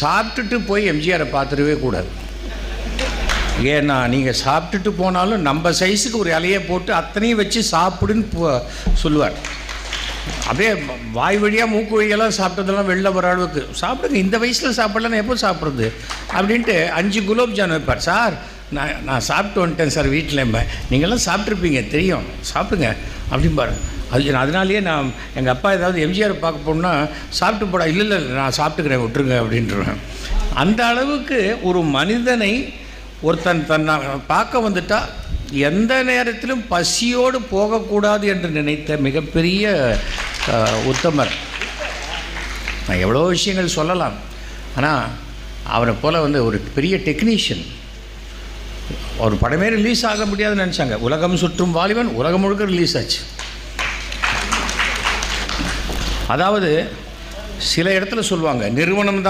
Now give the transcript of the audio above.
சாப்பிட்டுட்டு போய் எம்ஜிஆரை பார்த்துடவே கூடாது. ஏன்னா நீங்கள் சாப்பிட்டுட்டு போனாலும் நம்ம சைஸுக்கு ஒரு இலையை போட்டு அத்தனையும் வச்சு சாப்பிடுன்னு போ- சொல்லுவார். அப்படியே வாய் வழியாக மூக்கு வழியெல்லாம் சாப்பிட்டதெல்லாம் வெளில வர அளவுக்கு. சாப்பிடுங்க இந்த வயசில் சாப்பிடலாம் எப்போ சாப்பிட்றது? அப்படின்ட்டு அஞ்சு குலோப் ஜான் வைப்பார். சார் நான் நான் சாப்பிட்டு வந்துட்டேன் சார் வீட்டில் நீங்கள்லாம் சாப்பிட்ருப்பீங்க தெரியும். சாப்பிடுங்க அப்படிம்பாரு. அது அதனாலேயே நான் எங்கள் அப்பா ஏதாவது எம்ஜிஆர் பார்க்க போகணுன்னா சாப்பிட்டு போடா. இல்லை இல்லை நான் சாப்பிட்டுக்கிறேன் விட்டுருங்க அப்படின்றேன் அந்த அளவுக்கு ஒரு மனிதனை ஒருத்தன் தன்னை பார்க்க வந்துட்டா எந்த நேரத்திலும் பசியோடு போகக்கூடாது என்று நினைத்த மிகப்பெரிய உத்தமர். நான் எவ்வளோ விஷயங்கள் சொல்லலாம். ஆனால் அவரை போல் வந்து ஒரு பெரிய டெக்னீஷியன் ஒரு படமே ரிலீஸ் ஆக முடியாதுன்னு நினச்சாங்க. உலகம் சுற்றும் வாலிபன் உலகம் முழுக்க ரிலீஸ் ஆச்சு. அதாவது சில இடத்துல சொல்லுவாங்க நிறுவனம்